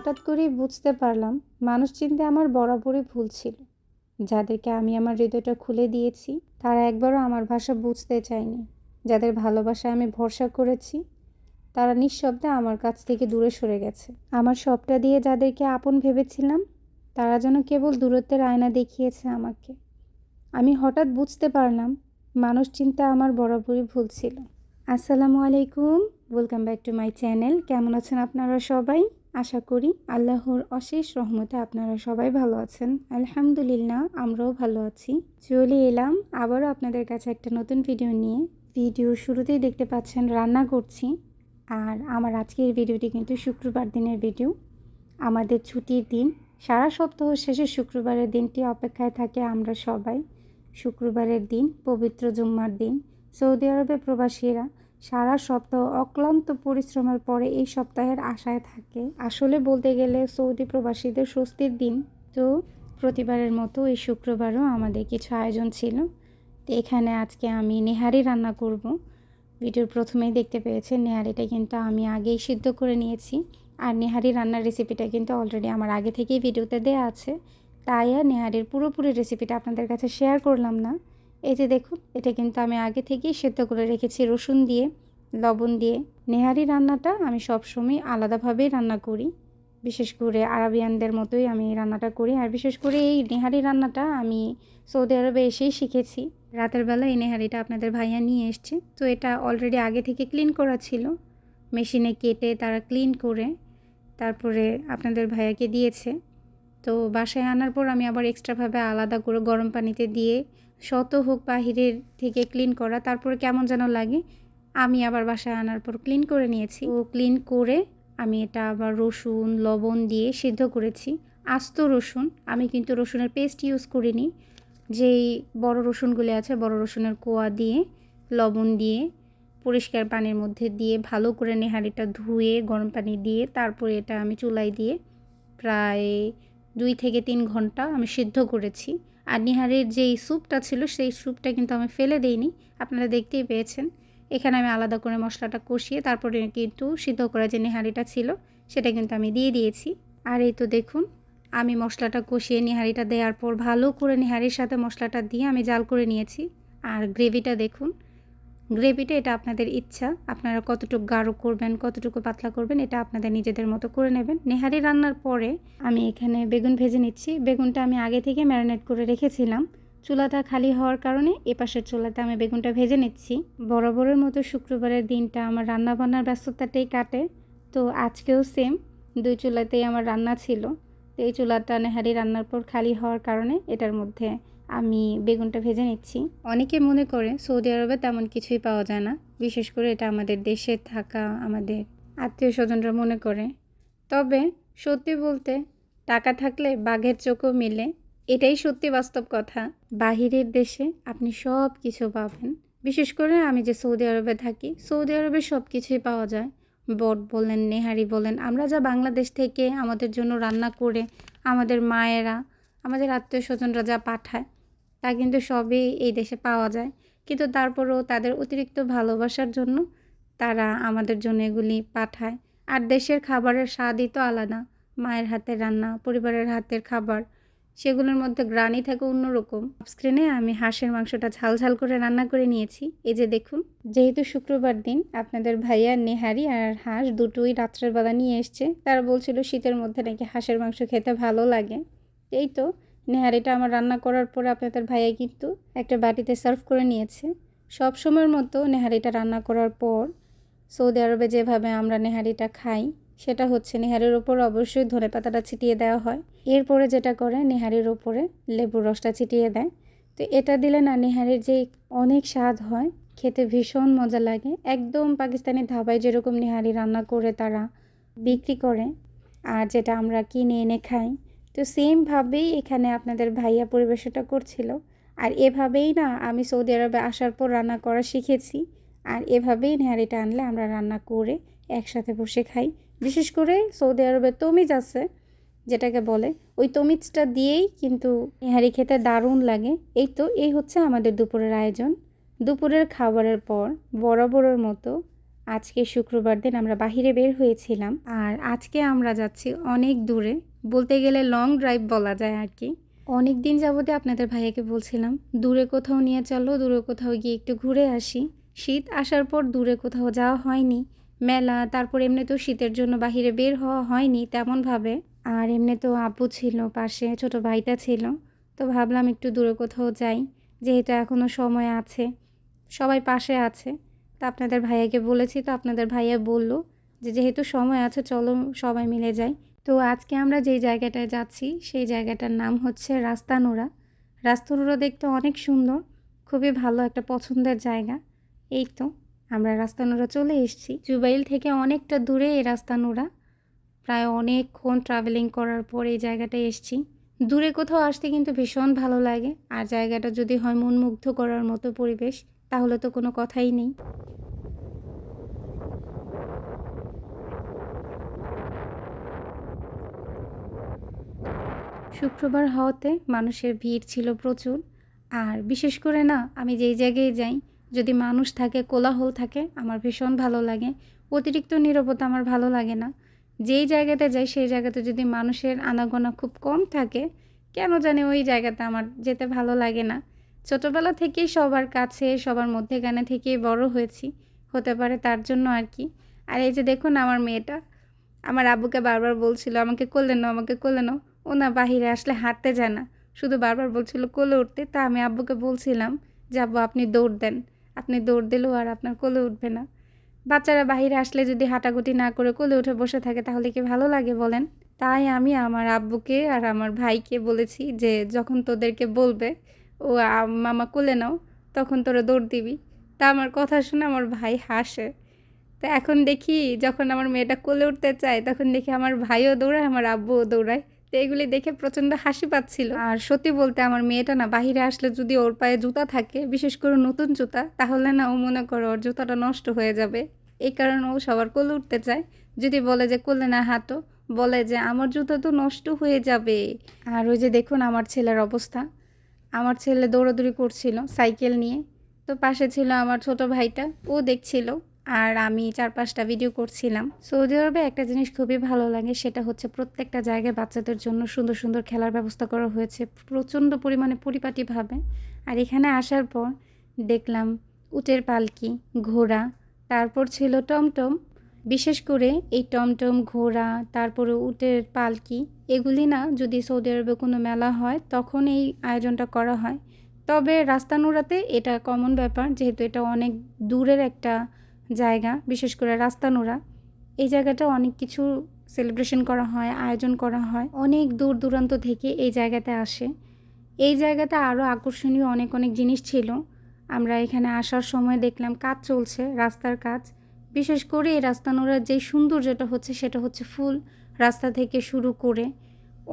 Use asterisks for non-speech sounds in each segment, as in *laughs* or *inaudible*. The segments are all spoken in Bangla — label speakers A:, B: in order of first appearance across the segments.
A: হঠাৎ করেই বুঝতে পারলাম মানুষ চিনতে আমার বরাবরই ভুল ছিল। যাদেরকে আমি আমার হৃদয়টা খুলে দিয়েছি, তারা একবারও আমার ভাষা বুঝতে চায়নি। যাদের ভালোবাসায় আমি ভরসা করেছি, তারা নিঃশব্দে আমার কাছ থেকে দূরে সরে গেছে। আমার সবটা দিয়ে যাদেরকে আপন ভেবেছিলাম, তারা যেন কেবল দূরত্বের আয়না দেখিয়েছে আমাকে। আমি হঠাৎ বুঝতে পারলাম মানুষ চিন্তা আমার বরাবরই ভুল ছিল। আসসালামু আলাইকুম welcome back to my channel কেমন আছেন আপনারা সবাই? আশা করি আল্লাহর অশেষ রহমতে আপনারা সবাই ভালো আছেন। আলহামদুলিল্লাহ, আমরাও ভালো আছি। চলে এলাম আবারও আপনাদের কাছে একটা নতুন ভিডিও নিয়ে। ভিডিও শুরুতেই দেখতে পাচ্ছেন রান্না করছি। আর আমার আজকের ভিডিওটি কিন্তু শুক্রবার দিনের ভিডিও। আমাদের ছুটির দিন, সারা সপ্তাহ শেষে শুক্রবারের দিনটি অপেক্ষায় থাকে আমরা সবাই। শুক্রবারের দিন, পবিত্র জুম্মার দিন। সৌদি আরবে প্রবাসীরা সারা সপ্তাহ অক্লান্ত পরিশ্রমের পরে এই সপ্তাহের আশায় থাকে। আসলে বলতে গেলে সৌদি প্রবাসীদের স্বস্তির দিন। তো প্রতিবারের মতো এই শুক্রবারও আমাদের কিছু আয়োজন ছিল। তো এখানে আজকে আমি নেহারি রান্না করব। ভিডিওর প্রথমেই দেখতে পেয়েছেন, নেহারিটা কিন্তু আমি আগেই সিদ্ধ করে নিয়েছি। আর নেহারি রান্নার রেসিপিটা কিন্তু অলরেডি আমার আগে থেকেই ভিডিওতে দেওয়া আছে। তাই আর নেহারির পুরোপুরি রেসিপিটা আপনাদের কাছে শেয়ার করলাম না। এই যে দেখুন, এটা কিন্তু আমি আগে থেকেই সেদ্ধ করে রেখেছি রসুন দিয়ে, লবণ দিয়ে। নেহারি রান্নাটা আমি সবসময় আলাদাভাবেই রান্না করি। বিশেষ করে আরবিয়ানদের মতোই আমি রান্নাটা করি। আর বিশেষ করে এই নেহারি রান্নাটা আমি সৌদি আরবে এসেই শিখেছি। রাতের বেলা এই নেহারিটা আপনাদের ভাইয়া নিয়ে এসছে। তো এটা অলরেডি আগে থেকে ক্লিন করা ছিল। মেশিনে কেটে তারা ক্লিন করে তারপরে আপনাদের ভাইয়াকে দিয়েছে। তো বাসায় আনার পর আমি আবার এক্সট্রাভাবে আলাদা করে গরম পানিতে দিয়ে শত হোক বাহিরের থেকে ক্লিন করা, তারপরে কেমন যেন লাগে, আমি আবার বাসায় আনার পর ক্লিন করে নিয়েছি। ও ক্লিন করে আমি এটা আবার রসুন, লবণ দিয়ে সিদ্ধ করেছি। আস্ত রসুন, আমি কিন্তু রসুনের পেস্ট ইউজ করিনি। যেই বড় রসুনগুলি আছে, বড় রসুনের কোয়া দিয়ে, লবণ দিয়ে পরিষ্কার পানির মধ্যে দিয়ে ভালো করে নেহারিটা ধুয়ে, গরম পানি দিয়ে, তারপরে এটা আমি চুলাই দিয়ে প্রায় দুই থেকে তিন ঘণ্টা আমি সিদ্ধ করেছি। আর নিহারের যেই স্যুপটা ছিল, সেই স্যুপটা কিন্তু আমি ফেলে দেইনি। আপনারা দেখতেই পেয়েছেন। এখানে আমি আলাদা করে মশলাটা কষিয়ে তারপরে কিন্তু সিদ্ধ করা যে নেহারিটা ছিল, সেটা কিন্তু আমি দিয়ে দিয়েছি। আর এই তো দেখুন, আমি মশলাটা কষিয়ে নিহারিটা দেওয়ার পর ভালো করে নিহারির সাথে মশলাটা দিয়ে আমি জাল করে নিয়েছি। আর গ্রেভিটা দেখুন গ্রেভিটা এটা আপনাদের ইচ্ছা। আপনারা কতটুকু গাঢ় করবেন, কতটুকু পাতলা করবেন, এটা আপনাদের নিজেদের মতো করে নেবেন। নেহারি রান্নার পরে আমি এখানে বেগুন ভেজে নিচ্ছি। বেগুনটা আমি আগে থেকে ম্যারিনেট করে রেখেছিলাম। চুলাটা খালি হওয়ার কারণে এপাশের চুলাতে আমি বেগুনটা ভেজে নিচ্ছি। বরাবরের মতো শুক্রবারের দিনটা আমার রান্না বান্নার ব্যস্ততাটাই কাটে। তো আজকেও সেম দুই চুলাতেই আমার রান্না ছিল। তো এই চুলাটা নেহারি রান্নার পর খালি হওয়ার কারণে এটার মধ্যে আমি বেগুনটা ভেজে নিচ্ছি। অনেকে মনে করে সৌদি আরবে তেমন কিছুই পাওয়া যায় না, বিশেষ করে এটা আমাদের দেশে থাকা আমাদের আত্মীয় স্বজনরা মনে করে। তবে সত্যি বলতে টাকা থাকলে বাঘের চোখও মিলে, এটাই সত্যি বাস্তব কথা। বাহিরের দেশে আপনি সব কিছু পাবেন। বিশেষ করে আমি যে সৌদি আরবে থাকি, সৌদি আরবে সব কিছুই পাওয়া যায়। বট বলেন, নেহারি বলেন, আমরা যা বাংলাদেশ থেকে আমাদের জন্য রান্না করে আমাদের মায়েরা, আমাদের আত্মীয় স্বজনরা যা পাঠায় তা কিন্তু সবই এই দেশে পাওয়া যায়। কিন্তু তারপরেও তাদের অতিরিক্ত ভালোবাসার জন্য তারা আমাদের জন্য এগুলি পাঠায়। আর দেশের খাবারের স্বাদই তো আলাদা। মায়ের হাতের রান্না, পরিবারের হাতের খাবার, সেগুলোর মধ্যে গ্রানই থাকে অন্যরকম। স্ক্রিনে আমি হাঁসের মাংসটা ঝাল ঝাল করে রান্না করে নিয়েছি। এই যে দেখুন, যেহেতু শুক্রবার দিন, আপনাদের ভাইয়া নেহারি আর হাঁস দুটোই রাত্রের বেলা নিয়ে এসছে। তারা বলছিল শীতের মধ্যে নাকি হাঁসের মাংস খেতে ভালো লাগে। এই তো নেহারিটা আমার রান্না করার পরে আপনাদের ভাইয়া কিন্তু একটা বাটিতে সার্ভ করে নিয়েছে। সব সময়ের মতো নেহারিটা রান্না করার পর সৌদি আরবে যেভাবে আমরা নেহারিটা খাই, সেটা হচ্ছে নেহারির ওপর অবশ্যই ধনে পাতাটা ছিটিয়ে দেওয়া হয়। এরপরে যেটা করে, নেহারির ওপরে লেবুর রসটা ছিটিয়ে দেয়। তো এটা দিলে না নেহারির যে অনেক স্বাদ হয়, খেতে ভীষণ মজা লাগে। একদম পাকিস্তানি ধাবায় যেরকম নেহারি রান্না করে, তারা বিক্রি করে। আর যেটা আমরা কিনে এনে খাই তো সেমভাবেই এখানে আপনাদের ভাইয়া পরিবেশনটা করছিল। আর এভাবেই না আমি সৌদি আরবে আসার পর রান্না করা শিখেছি। আর এভাবেই নেহারিটা আনলে আমরা রান্না করে একসাথে বসে খাই। বিশেষ করে সৌদি আরবে তমিজ আছে, যেটাকে বলে। ওই তমিজটা দিয়েই কিন্তু নেহারি খেতে দারুণ লাগে। এই তো, এই হচ্ছে আমাদের দুপুরের আয়োজন। দুপুরের খাবারের পর বরাবরের মতো আজকে শুক্রবার দিন আমরা বাহিরে বের হয়েছিলাম। আর আজকে আমরা যাচ্ছি অনেক দূরে। বলতে গেলে লং ড্রাইভ বলা যায় আর কি। অনেক দিন যাবতে আপনাদের ভাইয়াকে বলছিলাম, দূরে কোথাও নিয়ে চলো, দূরে কোথাও গিয়ে একটু ঘুরে আসি। শীত আসার পর দূরে কোথাও যাওয়া হয়নি। মেলা, তারপর এমনি তো শীতের জন্য বাহিরে বের হওয়া হয়নি তেমনভাবে। আর এমনি তো আব্বু ছিল, পাশে ছোট ভাইটা ছিল। তো ভাবলাম একটু দূরে কোথাও যাই, যেহেতু এখনও সময় আছে, সবাই পাশে আছে। তো আপনাদের ভাইয়াকে বলেছি, তো আপনাদের ভাইয়া বলল যে, যেহেতু সময় আছে, চলো সবাই মিলে যাই। তো আজকে আমরা যেই জায়গাটায় যাচ্ছি, সেই জায়গাটার নাম হচ্ছে রাস্তানোড়া রাস্তানোড়া দেখতে অনেক সুন্দর, খুবই ভালো একটা পছন্দের জায়গা। এই তো, আমরা রাস্তানোড়া চলে এসেছি। জুবাইল থেকে অনেকটা দূরে এই রাস্তানোড়া প্রায় অনেকক্ষণ ট্রাভেলিং করার পর এই জায়গাটায় এসেছি। দূরে কোথাও আসতে কিন্তু ভীষণ ভালো লাগে। আর জায়গাটা যদি হয় মন মুগ্ধ করার মতো পরিবেশ, তাহলে তো কোনো কথাই নেই। শুক্রবার হওয়াতে মানুষের ভিড় ছিল প্রচুর। আর বিশেষ করে না, আমি যেই জায়গায় যাই, যদি মানুষ থাকে, কোলাহল থাকে, আমার ভীষণ ভালো লাগে। অতিরিক্ত নীরবতা আমার ভালো লাগে না। যেই জায়গাতে যাই, সেই জায়গাতে যদি মানুষের আনাগোনা খুব কম থাকে, কেন জানি ওই জায়গাতে আমার যেতে ভালো লাগে না। ছোটোবেলা থেকেই সবার কাছে, সবার মধ্যেখানে থেকেই বড় হয়েছি, হতে পারে তার জন্য আর কি। আর এই যে দেখুন আমার মেয়েটা, আমার আব্বুকে বারবার বলছিল, আমাকে কোলে নাও, আমাকে নাও। ও না বাহিরে আসলে হাঁটতে যায় না। শুধু বারবার বলছিল, কোলে উঠতে। তা আমি আব্বুকে বলছিলাম যে, আব্বু, আপনি দৌড় দেন। আপনি দৌড় দিলেও আর আপনার কোলে উঠবে না। বাচ্চারা বাহিরে আসলে যদি হাঁটাগুটি না করে কোলে উঠে বসে থাকে, তাহলে কি ভালো লাগে বলেন? তাই আমি আমার আব্বুকে আর আমার ভাইকে বলেছি যে, যখন তোদেরকে বলবে, ও মামা কোলে নাও, তখন তোরা দৌড় দিবি। তা আমার কথা শুনে আমার ভাই হাসে। তো এখন দেখি যখন আমার মেয়েটা কোলে উঠতে চায়, তখন দেখি আমার ভাইও দৌড়ায়, আমার আব্বুও দৌড়ায়। তো এগুলি দেখে প্রচণ্ড হাসি পাচ্ছিল। আর সত্যি বলতে আমার মেয়েটা না, বাহিরে আসলে যদি ওর পায়ে জুতা থাকে, বিশেষ করে নতুন জুতা, তাহলে না ও মনে করো ওর জুতাটা নষ্ট হয়ে যাবে। এই কারণে ও সবার কোলে উঠতে চায়। যদি বলে যে, কোলে না হাঁটো বলে যে, আমার জুতা তো নষ্ট হয়ে যাবে। আর ওই যে দেখুন আমার ছেলের অবস্থা। আমার ছেলে দৌড়াদৌড়ি করছিল সাইকেল নিয়ে। তো পাশে ছিল আমার ছোট ভাইটা, ও দেখছিল। আর আমি চার পাঁচটা ভিডিও করছিলাম। সৌদি আরবে একটা জিনিস খুবই ভালো লাগে, সেটা হচ্ছে প্রত্যেকটা জায়গায় বাচ্চাদের জন্য সুন্দর সুন্দর খেলার ব্যবস্থা করা হয়েছে প্রচণ্ড পরিমাণে পরিপাটিভাবে। আর এখানে আসার পর দেখলাম উটের পালকি, ঘোড়া, তারপর ছিল টমটম। বিশেষ করে এই টমটম, ঘোড়া, তারপরে উটের পালকি, এগুলি না যদি সৌদি আরবে কোনো মেলা হয়, তখন এই আয়োজনটা করা হয়। তবে রাস্তানুরাতে এটা কমন ব্যাপার, যেহেতু এটা অনেক দূরের একটা জায়গা, বিশেষ করে রাস্তানুরা। এই জায়গাটা অনেক কিছু সেলিব্রেশন করা হয়, আয়োজন করা হয়। অনেক দূর দূরান্ত থেকে এই জায়গাতে আসে। এই জায়গাতে আরও আকর্ষণীয় অনেক অনেক জিনিস ছিল। আমরা এখানে আসার সময় দেখলাম কাজ চলছে, রাস্তার কাজ। বিশেষ করে এই রাস্তানোড়ার যে সৌন্দর্যটা হচ্ছে সেটা হচ্ছে ফুল। রাস্তা থেকে শুরু করে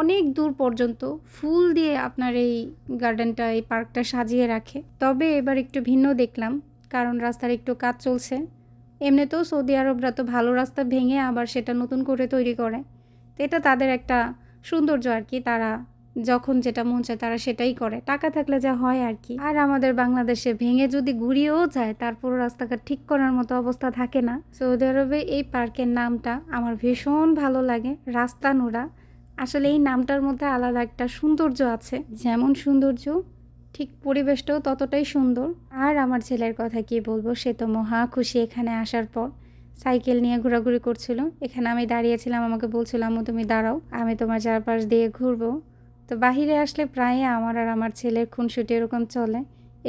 A: অনেক দূর পর্যন্ত ফুল দিয়ে আপনার এই গার্ডেনটা এই পার্কটা সাজিয়ে রাখে। তবে এবার একটু ভিন্ন দেখলাম, কারণ রাস্তার একটু কাজ চলছে। এমনিতেও সৌদি আরবরা তো ভালো রাস্তা ভেঙে আবার সেটা নতুন করে তৈরি করে। তো এটা তাদের একটা সৌন্দর্য আর কি, তারা যখন যেটা মন চায় তারা সেটাই করে। টাকা থাকলে যা হয় আর কি। আর আমাদের বাংলাদেশে ভেঙে যদি ঘুরিয়েও যায়, তারপরও রাস্তাঘাট ঠিক করার মতো অবস্থা থাকে না। সৌদি আরবে এই পার্কের নামটা আমার ভীষণ ভালো লাগে রাস্তা নোড়া আসলে এই নামটার মধ্যে আলাদা একটা সৌন্দর্য আছে। যেমন সৌন্দর্য ঠিক পরিবেশটাও ততটাই সুন্দর। আর আমার ছেলের কথা কি বলব, সে তো মহা খুশি এখানে আসার পর। সাইকেল নিয়ে ঘোরাঘুরি করছিল। এখানে আমি দাঁড়িয়েছিলাম, আমাকে বলছিল, আম্মু, তুমি দাঁড়াও, আমি তোমার চারপাশ দিয়ে ঘুরবো। তো বাহিরে আসলে প্রায় আমার আর আমার ছেলের খুনসুটি এরকম চলে।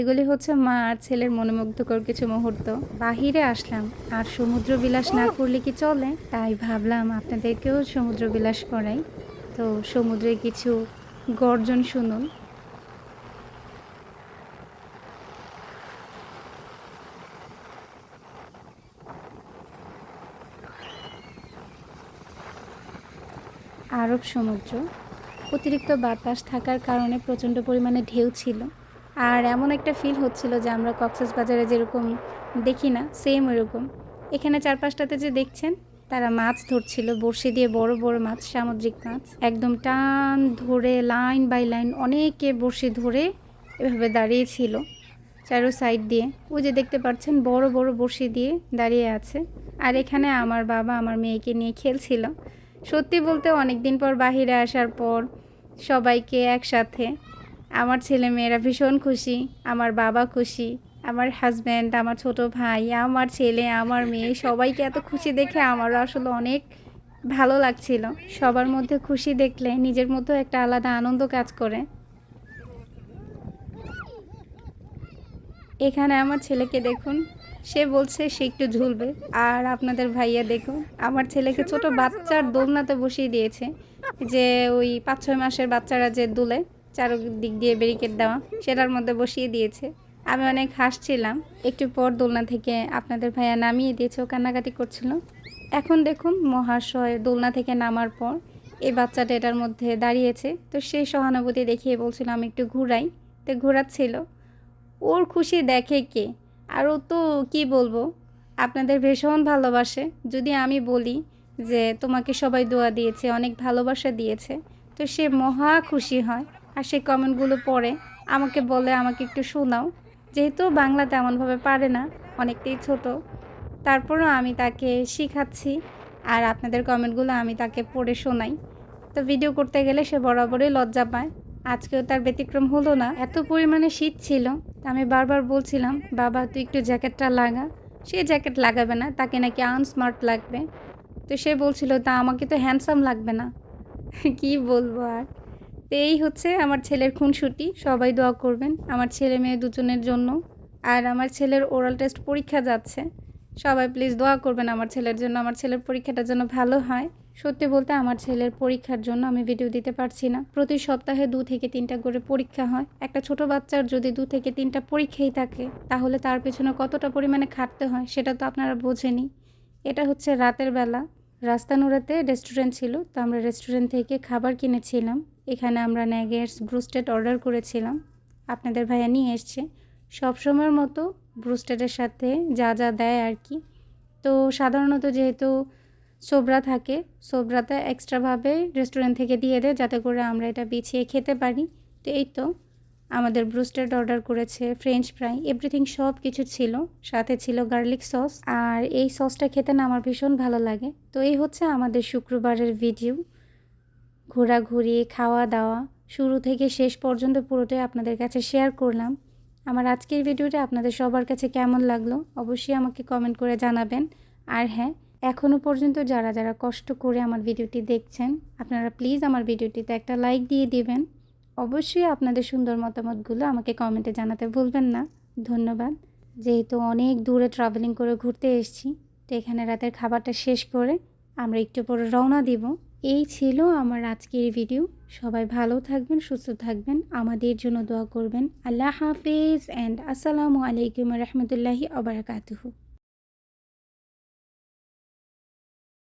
A: এগুলি হচ্ছে মা আর ছেলের মনোমুগ্ধকর কিছু মুহূর্ত। বাহিরে আসলাম, আর সমুদ্র বিলাস না করলে কি চলে? তাই ভাবলাম, আপনাদেরকেও সমুদ্র বিলাস করাই। তো সমুদ্রে কিছু গর্জন শুনুন। আরব সমুদ্র। অতিরিক্ত বাতাস থাকার কারণে প্রচণ্ড পরিমাণে ঢেউ ছিল। আর এমন একটা ফিল হচ্ছিল যে আমরা কক্সেস বাজারে যেরকম দেখি না সেম ওরকম এখানে চারপাশটাতে যে দেখছেন, তারা মাছ ধরছিল, বড়শি দিয়ে বড় বড় মাছ, সামুদ্রিক মাছ। একদম টান ধরে লাইন বাই লাইন অনেকে বড়শি ধরে এভাবে দাঁড়িয়েছিল চারো সাইড দিয়ে। ওই যে দেখতে পাচ্ছেন, বড় বড় বড়শি দিয়ে দাঁড়িয়ে আছে। আর এখানে আমার বাবা আমার মেয়েকে নিয়ে খেলছিল। সত্যি বলতে অনেক দিন পর বাহিরে আসার পর সবাইকে একসাথে। আমার ছেলে মেয়েরা ভীষণ খুশি, আমার বাবা খুশি, আমার হাজব্যান্ড আমার ছোট ভাই, আমার ছেলে, আমার মেয়ে সবাইকে এত খুশি দেখে আমারও আসলে অনেক ভালো লাগছিল। সবার মধ্যে খুশি দেখলে নিজের মধ্যেও একটা আলাদা আনন্দ কাজ করে। এখানে আমার ছেলেকে দেখুন। সে বলছে সে একটু ঝুলবে। আর আপনাদের ভাইয়া দেখুন, আমার ছেলেকে ছোট বাচ্চার দোলনাতে বসিয়ে দিয়েছে। যে ওই পাঁচ ছয় মাসের বাচ্চারা যে দুলে, চারদিক দিয়ে ব্যারিকেড দেওয়া, সেটার মধ্যে বসিয়ে দিয়েছে। আমি অনেক হাসছিলাম। একটু পর দোলনা থেকে আপনাদের ভাইয়া নামিয়ে দিয়েছে, ও কান্নাকাটি করছিল। এখন দেখুন, মহাশয় দোলনা থেকে নামার পর এই বাচ্চাটা এটার মধ্যে দাঁড়িয়েছে। তো সেই সহানুভূতি দেখিয়ে বলছিল, আমি একটু ঘুরাই। তো ঘোরাচ্ছিল। ওর খুশি দেখে কে? আর ও তো কী বলব? আপনাদের ভীষণ ভালোবাসে। যদি আমি বলি যে তোমাকে সবাই দোয়া দিয়েছে, অনেক ভালোবাসা দিয়েছে, তো সে মহা খুশি হয়। আর সে কমেন্টগুলো পড়ে, আমাকে বলে, আমাকে একটু শোনাও। যেহেতু বাংলা তেমনভাবে পারে না, অনেকটাই ছোট। তারপরও আমি তাকে শিখাচ্ছি, আর আপনাদের কমেন্টগুলো আমি তাকে পড়ে শোনাই। তো ভিডিও করতে গেলে সে বরাবরই লজ্জা পায়। আজকেও তার ব্যতিক্রম হলো না। এত পরিমাণে শীত ছিল তা আমি বারবার বলছিলাম, বাবা, তুই একটু জ্যাকেটটা লাগা। সে জ্যাকেট লাগাবে না, তাকে নাকি আনস্মার্ট লাগবে। তো সে বলছিল, তা আমাকে তো হ্যান্ডসাম লাগবে না। *laughs* কি বলব আর? তো এই হচ্ছে আমার ছেলের খুনসুটি, সবাই দোয়া করবেন। আমার ছেলে মেয়ে দুজনের জন্য। আর আমার ছেলের ওরাল টেস্ট পরীক্ষা যাচ্ছে। সবাই প্লিজ দোয়া করবেন আমার ছেলের জন্য। আমার ছেলের পরীক্ষাটা যেন ভালো হয়। সত্যি বলতে আমার ছেলের পরীক্ষার জন্য আমি ভিডিও দিতে পারছি না। প্রতি সপ্তাহে দু থেকে তিনটা করে পরীক্ষা হয়। একটা ছোট বাচ্চার যদি দু থেকে তিনটা পরীক্ষাই থাকে, তাহলে তার পেছনে কতটা পরিমাণে খাটতে হয় সেটা তো আপনারা বোঝেনি এটা হচ্ছে রাতের বেলা। রাস্তানুরাতে রেস্টুরেন্ট ছিল, তো আমরা রেস্টুরেন্ট থেকে খাবার কিনেছিলাম। এখানে আমরা ন্যাগেটস ব্রুস্টেড অর্ডার করেছিলাম। আপনাদের ভাইয়া নিয়ে এসছে। সবসময়ের মতো ব্রুস্টেডের সাথে যা যা দেয় আর কি। তো সাধারণত যেহেতু সোবরা থাকে সোবরাতে এক্সট্রাভাবে রেস্টুরেন্ট থেকে দিয়ে দেয় যাতে করে আমরা এটা বিছিয়ে খেতে পারি। তো এই তো আমাদের ব্রুস্টেড অর্ডার করেছে ফ্রেঞ্চ ফ্রাই এভরিথিং সব কিছু ছিল, সাথে ছিল গার্লিক সস আর এই সসটা খেতে না আমার ভীষণ ভালো লাগে। তো এই হচ্ছে আমাদের শুক্রবারের ভিডিও ঘোরাঘুরি খাওয়া দাওয়া শুরু থেকে শেষ পর্যন্ত পুরোটাই আপনাদের কাছে শেয়ার করলাম। আমার আজকের ভিডিওটা আপনাদের সবার কাছে কেমন লাগল? অবশ্যই আমাকে কমেন্ট করে জানাবেন। আর হ্যাঁ এখনও পর্যন্ত যারা যারা কষ্ট করে আমার ভিডিওটি দেখছেন, আপনারা প্লিজ আমার ভিডিওটিতে একটা লাইক দিয়ে দিবেন। অবশ্যই আপনাদের সুন্দর মতামতগুলো আমাকে কমেন্টে জানাতে ভুলবেন না। ধন্যবাদ। যেহেতু অনেক দূরে ট্রাভেলিং করে ঘুরতে এসেছি, তো এখানে রাতের খাবারটা শেষ করে আমরা একটু পরে রওনা দিব। এই ছিল আমার আজকের ভিডিও সবাই ভালো থাকবেন, সুস্থ থাকবেন। আমাদের জন্য দোয়া করবেন। আল্লাহ হাফিজ। অ্যান্ড আসসালামু আলাইকুম রহমতুল্লাহি আবরাকাতুহু